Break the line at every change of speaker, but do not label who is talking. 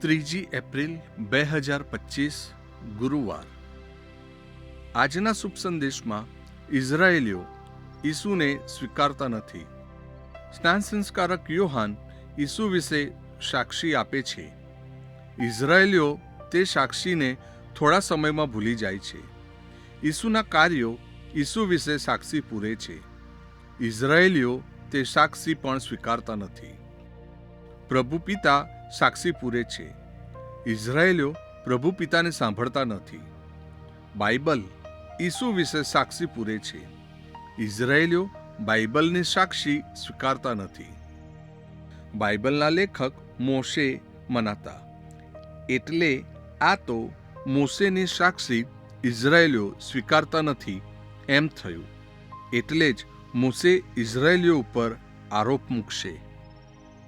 ત્રીજી એપ્રિલ બે હજાર પચીસ, ગુરુવાર. આજના શુભ સંદેશમાં ઇઝરાયેલીઓ ઈસુને સ્વીકારતા નથી. સ્નાન સંસ્કારક યોહાન ઈસુ વિશે સાક્ષી આપે છે. ઇઝરાયેલીઓ તે સાક્ષીને થોડા સમયમાં ભૂલી જાય છે. ઈસુના કાર્યો ઈસુ વિશે સાક્ષી પૂરે છે. ઇઝરાયેલીઓ તે સાક્ષી પણ સ્વીકારતા નથી. પ્રભુ પિતા સાક્ષી પૂરે છે. ઇઝરાયેલીઓ પ્રભુ પિતાને સાંભળતા નથી. બાઇબલ ઈસુ વિશે સાક્ષી પૂરે છે. ઇઝરાયેલીઓ બાઇબલની સાક્ષી સ્વીકારતા નથી. બાઇબલના લેખક મોશે મનાતા, એટલે આ તો મોશેની સાક્ષી ઇઝરાયેલીઓ સ્વીકારતા નથી એમ થયું. એટલે જ મોશે ઇઝરાયેલીઓ ઉપર આરોપ મૂકશે.